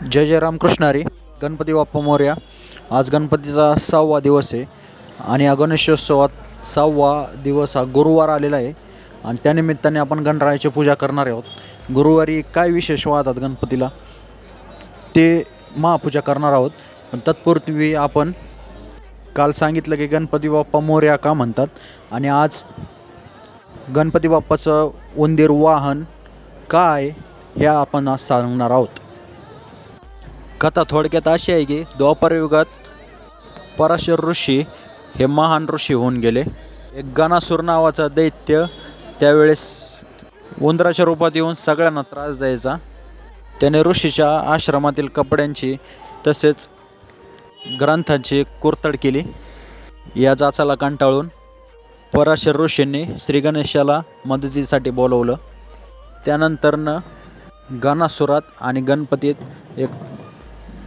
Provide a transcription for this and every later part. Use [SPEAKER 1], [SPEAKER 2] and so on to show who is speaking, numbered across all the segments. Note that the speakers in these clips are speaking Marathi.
[SPEAKER 1] जय जय रामकृष्ण हरी गणपती बाप्पा मोर्या. आज गणपतीचा सहावा दिवस आहे. आणि या गणेशोत्सवात सहावा दिवस हा गुरुवार आलेला आहे. आणि त्यानिमित्ताने आपण गणरायाची पूजा करणार आहोत. गुरुवारी काय विशेष वाहतात गणपतीला? ते महापूजा करणार आहोत. पण तत्पूर्वी आपण काल सांगितलं की गणपती बाप्पा मोर्या का म्हणतात? आणि आज गणपती बाप्पाचं उंदीर वाहन काय हे आपण आज सांगणार आहोत. कथा थोडक्यात अशी आहे की द्वापर युगात पराशर ऋषी हे महान ऋषी होऊन गेले. एक गणासूर नावाचा दैत्य त्यावेळेस उंदराच्या रूपात येऊन सगळ्यांना त्रास द्यायचा. त्याने ऋषीच्या आश्रमातील कपड्यांची तसेच ग्रंथांची कुरतड केली. या जाचाला कंटाळून पराशर ऋषींनी श्री गणेशाला मदतीसाठी बोलवलं. त्यानंतरनं गणासुरात आणि गणपतीत एक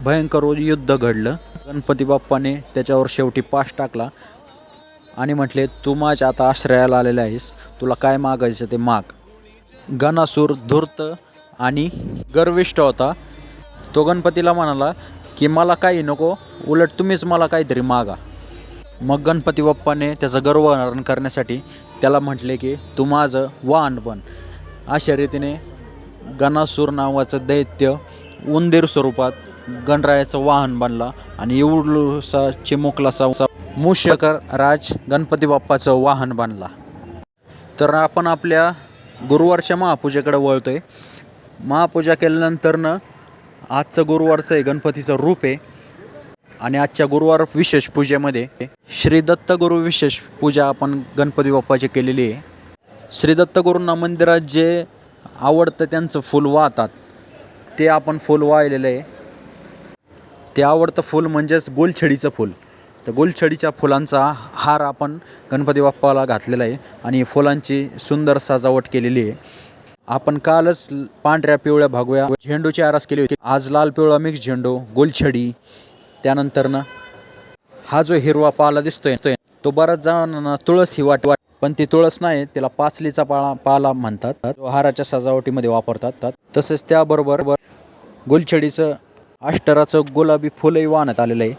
[SPEAKER 1] भयंकर युद्ध घडलं. गणपती बाप्पाने त्याच्यावर शेवटी पाश टाकला. आणि म्हटले तू माझ्या आता आश्रयाला आलेला आहेस. तुला काय मागायचं ते माग. गणासूर धूर्त आणि गर्विष्ट होता. तो गणपतीला म्हणाला की मला काही नको उलट तुम्हीच मला काहीतरी मागा. मग गणपती बाप्पाने त्याचं गर्वहरण करण्यासाठी त्याला म्हटले की तू माझं वाहन बन. अशा रीतीने गणासूर नावाचं दैत्य उंदीर स्वरूपात गणरायाचं वाहन बनला आणि एवढूसा चिमुकलासा मूषकर राज गणपती बाप्पाचं वाहन बनला. तर आपण आपल्या गुरुवारच्या महापूजेकडे आहे महापूजा केल्यानंतरनं आजचं गुरुवारचं आहे गणपतीचं रूप आहे. आणि आजच्या गुरुवार विशेष पूजेमध्ये श्री दत्त गुरु विशेष पूजा आपण गणपती बाप्पाची केलेली आहे. श्री दत्त गुरूंना मंदिरात जे आवडतं त्यांचं फूल वाहतात ते आपण फूल वाहिलेलं आहे. ते आवडतं फूल म्हणजेच गोलछडीचं फूल. तर गोलछडीच्या फुलांचा हार आपण गणपती बाप्पाला घातलेला आहे आणि फुलांची सुंदर सजावट केलेली आहे. आपण कालच पांढऱ्या पिवळ्या भागव्या झेंडूची आरास केली होती. आज लाल पिवळा मिक्स झेंडू गोलछडी त्यानंतरनं हा जो हिरवा पाला दिसतोय तो बऱ्याच जणांना तुळस ही वाट वाट पण ती तुळस नाही त्याला पाचलीचा पाला पाला म्हणतात. हाराच्या सजावटीमध्ये वापरतात. तसेच त्याबरोबर गुलछडीचं अष्टराचं गुलाबी फुलंही वाहण्यात आलेलं आहे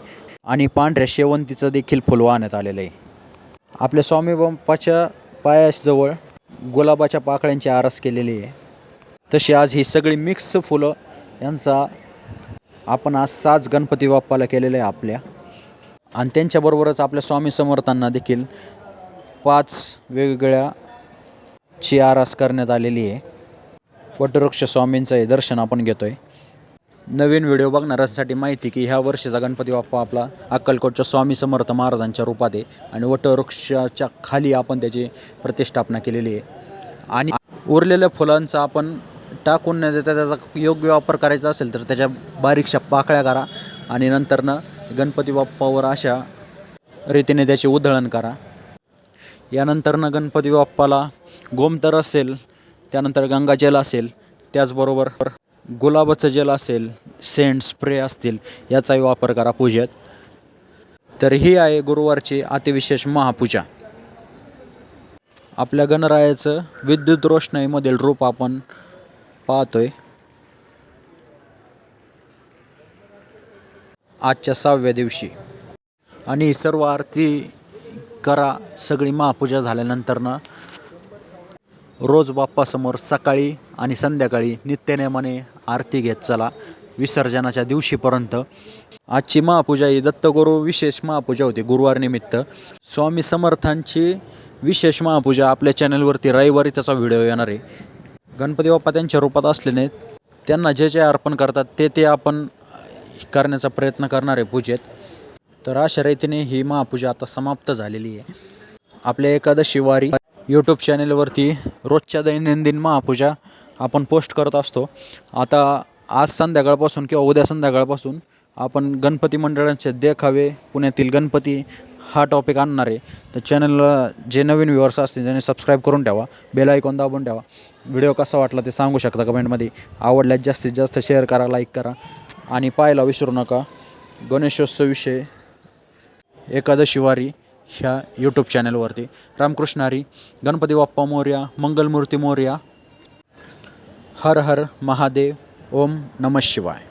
[SPEAKER 1] आणि पांढऱ्या शेवंतीचं देखील फुल वाहण्यात आलेलं आहे. आपल्या स्वामी बाप्पाच्या पायाजवळ गुलाबाच्या पाकळ्यांची आरस केलेली आहे. तशी आज ही सगळी मिक्स फुलं यांचा आपण आज साज गणपती बाप्पाला केलेलं आहे आपल्या. आणि त्यांच्याबरोबरच आपल्या स्वामी समर्थांना देखील पाच वेगवेगळ्या ची आरास करण्यात आलेली आहे. वटवृक्ष स्वामींचं हे दर्शन आपण घेतो आहे नवीन व्हिडिओ बघणाऱ्यांसाठी माहिती की ह्या वर्षीचा गणपती बाप्पा आपला अक्कलकोटच्या स्वामी समर्थ महाराजांच्या रूपात आहे आणि वटवृक्षाच्या खाली आपण त्याची प्रतिष्ठापना केलेली आहे. आणि उरलेल्या फुलांचा आपण टाकून न देता त्याचा योग्य वापर करायचा असेल तर त्याच्या बारीकशा पाकळ्या करा आणि नंतरनं गणपती बाप्पावर अशा रीतीने त्याचे उधळण करा. यानंतरनं गणपती बाप्पाला गोमतर असेल त्यानंतर गंगाजल असेल त्याचबरोबर गुलाबाचं जल असेल सेंट स्प्रे असतील याचाही वापर करा पूजेत. तर ही आहे गुरुवारची अतिविशेष महापूजा. आपल्या गणरायाचं विद्युत रोषणाईमधील रूप आपण पाहतोय. आजच्या सहाव्या दिवशी. आणि सर्व आरती करा सगळी महापूजा झाल्यानंतरनं. रोज बाप्पासमोर सकाळी आणि संध्याकाळी नित्यनेमाने आरती घेत चला विसर्जनाच्या दिवशीपर्यंत. आजची महापूजा ही दत्तगुरू विशेष महापूजा होती गुरुवारनिमित्त स्वामी समर्थांची विशेष महापूजा आपल्या चॅनलवरती रविवारी त्याचा व्हिडिओ येणार आहे. गणपती बाप्पा त्यांच्या रूपात असल्याने त्यांना जे जे अर्पण करतात ते ते आपण करण्याचा प्रयत्न करणार आहे पूजेत. तर अशा रीतीने ही महापूजा आता समाप्त झालेली आहे. आपल्या एकादशी वारी यूट्यूब चॅनेलवरती रोजच्या दैनंदिन महापूजा आपण पोस्ट करत असतो. आता आज संध्याकाळपासून किंवा उद्या संध्याकाळपासून आपण गणपती मंडळांचे देखावे पुण्यातील गणपती हा टॉपिक आणणार आहे. तर चॅनलला जे नवीन व्ह्युअर्स असतील त्यांनी सबस्क्राईब करून ठेवा बेल आयकॉन दाबून ठेवा. व्हिडिओ कसा वाटला ते सांगू शकता कमेंटमध्ये आवडल्यास जास्तीत जास्त शेअर करा लाईक करा आणि पाहायला विसरू नका. गणेशोत्सव विषय एकादशी वारी. ह्या यूट्यूब चॅनलवरती रामकृष्ण हरी गणपती बाप्पा मोर्या मंगलमूर्ती मोर्या हर हर महादेव ओम नमः शिवाय.